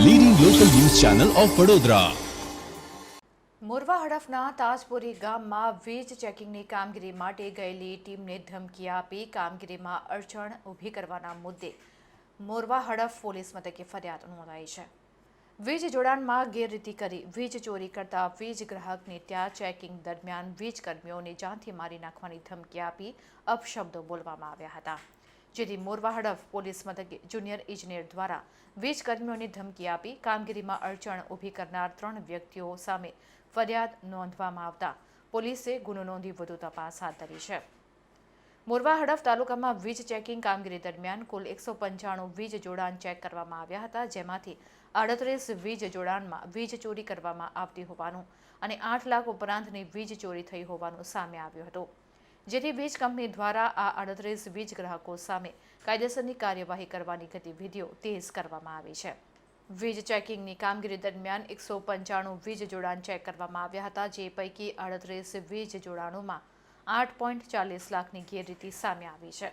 Channel of Vadodara Morva હડફના તાજપુરી ગામમાં વીજ ચેકિંગની કામગીરી માટે ગયેલી ટીમને ધમકી આપી કામગીરીમાં અડચણ ઊભી કરવાના મુદ્દે મોરવા હડફ પોલીસ મથકે ફરિયાદ નોંધાઈ છે. વીજ જોડાણમાં ગેરરીતિ કરી વીજ ચોરી કરતા વીજ ગ્રાહકને ત્યાં ચેકિંગ દરમિયાન વીજ કર્મીઓને જાનથી મારી નાખવાની ધમકી આપી અપશબ્દો બોલવામાં આવ્યા હતા. જેથી મોરવા હડફ પોલીસ મથકે જુનિયર ઇજનેર દ્વારા વીજ કર્મીઓને ધમકી આપી કામગીરીમાં અડચણ ઊભી કરનાર ત્રણ વ્યક્તિઓ સામે ફરિયાદ નોંધવામાં આવતા પોલીસે ગુનો નોંધી વધુ તપાસ હાથ ધરી છે. મોરવા હડફ તાલુકામાં વીજ ચેકિંગ કામગીરી દરમિયાન કુલ એકસો પંચાણું વીજ જોડાણ ચેક કરવામાં આવ્યા હતા, જેમાંથી આડત્રીસ વીજ જોડાણમાં વીજ ચોરી કરવામાં આવતી હોવાનું અને આઠ લાખ ઉપરાંતની વીજ ચોરી થઈ હોવાનું સામે આવ્યું હતું. જેથી વીજ કંપની દ્વારા આ અડત્રીસ વીજ ગ્રાહકો સામે કાયદેસરની કાર્યવાહી કરવાની ગતિવિધિઓ તેજ કરવામાં આવી છે. વીજ ચેકિંગની કામગીરી દરમિયાન એકસો પંચાણું વીજ જોડાણ ચેક કરવામાં આવ્યા હતા, જે પૈકી અડત્રીસ વીજ જોડાણોમાં આઠ પોઈન્ટ ચાલીસ લાખની ગેરરીતિ સામે આવી છે.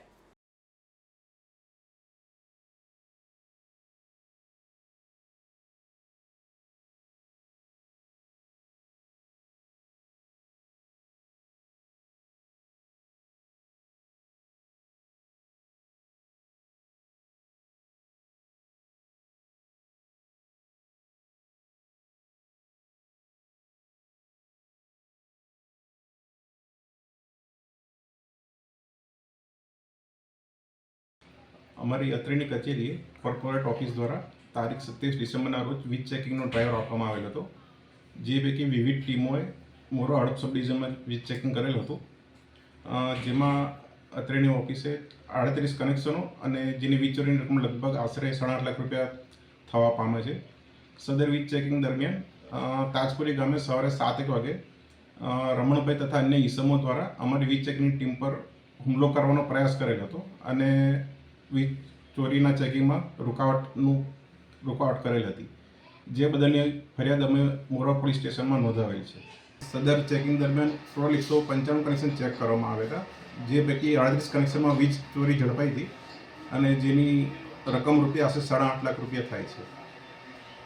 અમારી અત્રેની કચેરીએ કોર્પોરેટ ઓફિસ દ્વારા તારીખ સત્યાવીસ ડિસેમ્બરના રોજ વીજ ચેકિંગનો ડ્રાઈવર આપવામાં આવેલ હતો. જે પૈકી વિવિધ ટીમોએ મોરો હડપ સબ ડિવિઝનમાં વીજ ચેકિંગ કરેલ હતું. જેમાં અત્રેની ઓફિસે આડત્રીસ કનેક્શનો અને જેની વીજ ચોરીની રકમ લગભગ આશરે સાડા લાખ રૂપિયા થવા પામે છે. સદર વીજ ચેકિંગ દરમિયાન તાજપુરી ગામે સવારે સાત એક વાગે રમણભાઈ તથા અન્ય ઈસમો દ્વારા અમારી વીજ ચેકિંગ ટીમ પર હુમલો કરવાનો પ્રયાસ કરેલ હતો અને વીજ ચોરીના ચેકિંગમાં રૂકાવટનું રૂકાવટ કરેલ હતી. જે બદલની ફરિયાદ અમે મોરા પોલીસ સ્ટેશનમાં નોંધાવેલ છે. સદર ચેકિંગ દરમિયાન ટોટલ એકસો પંચાણું કનેક્શન ચેક કરવામાં આવ્યા હતા. જે પૈકી અડત્રીસ કનેક્શનમાં વીજ ચોરી ઝડપાઈ હતી અને જેની રકમ રૂપિયા આશરે સાડા આઠ લાખ રૂપિયા થાય છે.